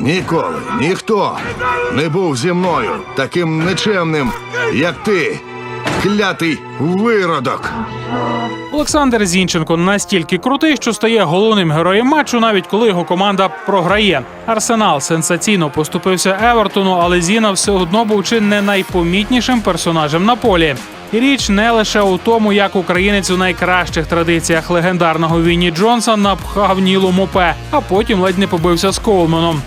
Ніколи ніхто не був зі мною таким нечемним, як ти, клятий виродок. Олександр Зінченко настільки крутий, що стає головним героєм матчу, навіть коли його команда програє. Арсенал сенсаційно поступився Евертону, але Зіна все одно був чи не найпомітнішим персонажем на полі. І річ не лише у тому, як українець у найкращих традиціях легендарного Вінні Джонса напхав Нілу Мопе, а потім ледь не побився з Коулманом.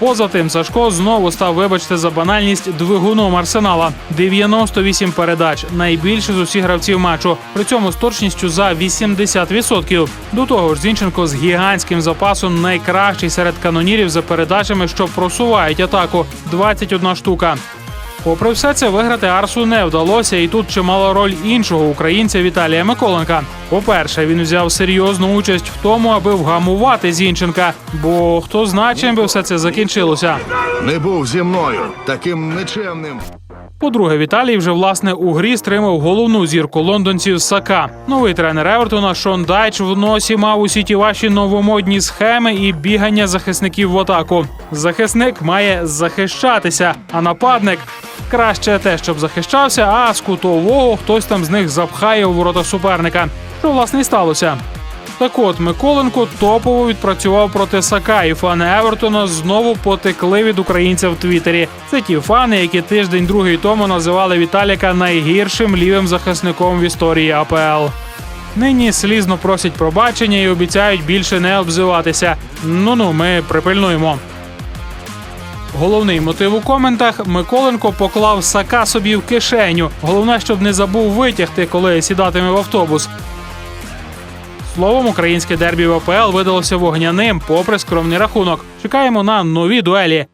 Поза тим, Сашко знову став, вибачте, за банальність двигуном арсенала. 98 передач, найбільше з усіх гравців матчу. При цьому з точністю за 80%. До того ж, Зінченко з гігантським запасом найкращий серед канонірів за передачами, що просувають атаку 21 штука. Попри все це, виграти Арсу не вдалося, і тут чимала роль іншого українця Віталія Миколенка. По-перше, він взяв серйозну участь в тому, аби вгамувати Зінченка. Бо хто знає, чим би все це закінчилося. Не був зі мною таким нечемним. По-друге, Віталій вже власне у грі стримав головну зірку лондонців Сака. Новий тренер Евертона Шон Дайч в носі мав усі ті ваші новомодні схеми і бігання захисників в атаку. Захисник має захищатися, а нападник краще те, щоб захищався, а з кутового хтось там з них запхає у ворота суперника. Що власне і сталося. Так от Миколенко топово відпрацював проти Сака, і фани Евертона знову потекли від українця в Твіттері. Це ті фани, які тиждень другий тому називали Віталіка найгіршим лівим захисником в історії АПЛ. Нині слізно просять пробачення і обіцяють більше не обзиватися. Ну ну, ми припильнуємо. Головний мотив у коментах Миколенко поклав сака собі в кишеню. Головне, щоб не забув витягти, коли сідатиме в автобус. Словом, українське дербі в АПЛ видалося вогняним, попри скромний рахунок. Чекаємо на нові дуелі.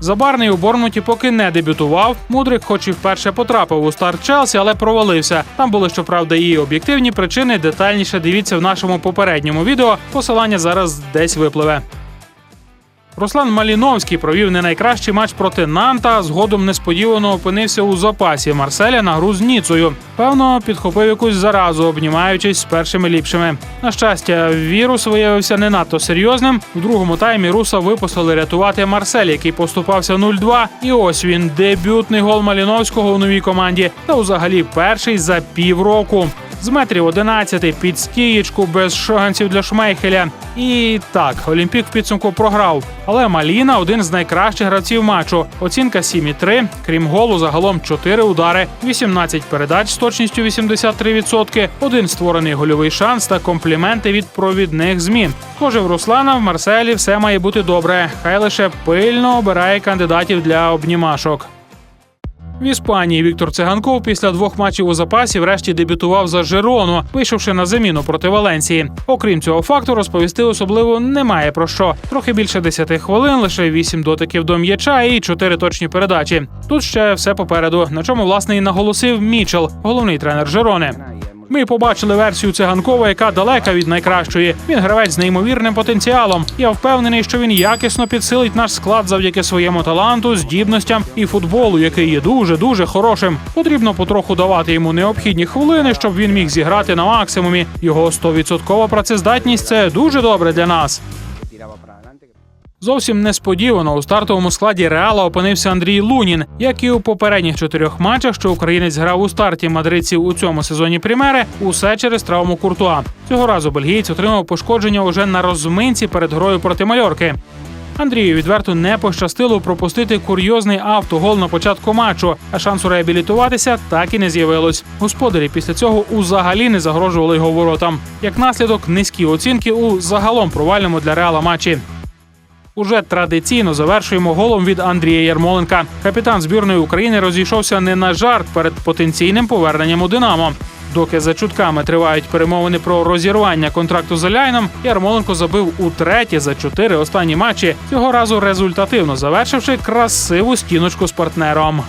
Забарний у Борнмуті поки не дебютував. Мудрик, хоч і вперше потрапив у старт Челсі, але провалився. Там були щоправда і об'єктивні причини. Детальніше дивіться в нашому попередньому відео. Посилання зараз десь випливе. Руслан Маліновський провів не найкращий матч проти Нанта. Згодом несподівано опинився у запасі Марселя на гру з Ніцею. Певно, підхопив якусь заразу, обнімаючись з першими ліпшими. На щастя, вірус виявився не надто серйозним. У другому таймі руса випустили рятувати Марсель, який поступався 0-2. І ось він дебютний гол Маліновського у новій команді. Та взагалі перший за півроку. З метрів 11 під стієчку без шоганців для Шмейхеля. І так, Олімпік в підсумку програв. Але Маліна один з найкращих гравців матчу. Оцінка 7,3. Крім голу, загалом 4 удари, 18 передач з точністю 83%, один створений гольовий шанс та компліменти від провідних змін. Схоже, в Руслана в Марселі все має бути добре. Хай лише пильно обирає кандидатів для обнімашок. В Іспанії Віктор Циганков після двох матчів у запасі врешті дебютував за Жерону, вийшовши на заміну проти Валенції. Окрім цього факту, розповісти особливо немає про що. Трохи більше 10 хвилин, лише 8 дотиків до м'яча і 4 точні передачі. Тут ще все попереду, на чому власне і наголосив Мічел, головний тренер Жерони. Ми побачили версію циганкова, яка далека від найкращої. Він гравець з неймовірним потенціалом. Я впевнений, що він якісно підсилить наш склад завдяки своєму таланту, здібностям і футболу, який є дуже дуже хорошим. Потрібно потроху давати йому необхідні хвилини, щоб він міг зіграти на максимумі. Його 100% працездатність це дуже добре для нас. Зовсім несподівано у стартовому складі Реала опинився Андрій Лунін, як і у попередніх чотирьох матчах, що українець грав у старті мадридців у цьому сезоні Примери, усе через травму Куртуа. Цього разу бельгієць отримав пошкодження уже на розминці перед грою проти Мальорки. Андрію відверто не пощастило пропустити курйозний автогол на початку матчу, а шансу реабілітуватися так і не з'явилось. Господарі після цього узагалі не загрожували його воротам. Як наслідок, низькі оцінки у загалом провальному для реала матчі. Уже традиційно завершуємо голом від Андрія Ярмоленка. Капітан збірної України розійшовся не на жарт перед потенційним поверненням у Динамо. Доки за чутками тривають перемовини про розірвання контракту з Ляйном, Ярмоленко забив у третє за чотири останні матчі. Цього разу результативно завершивши красиву стіночку з партнером.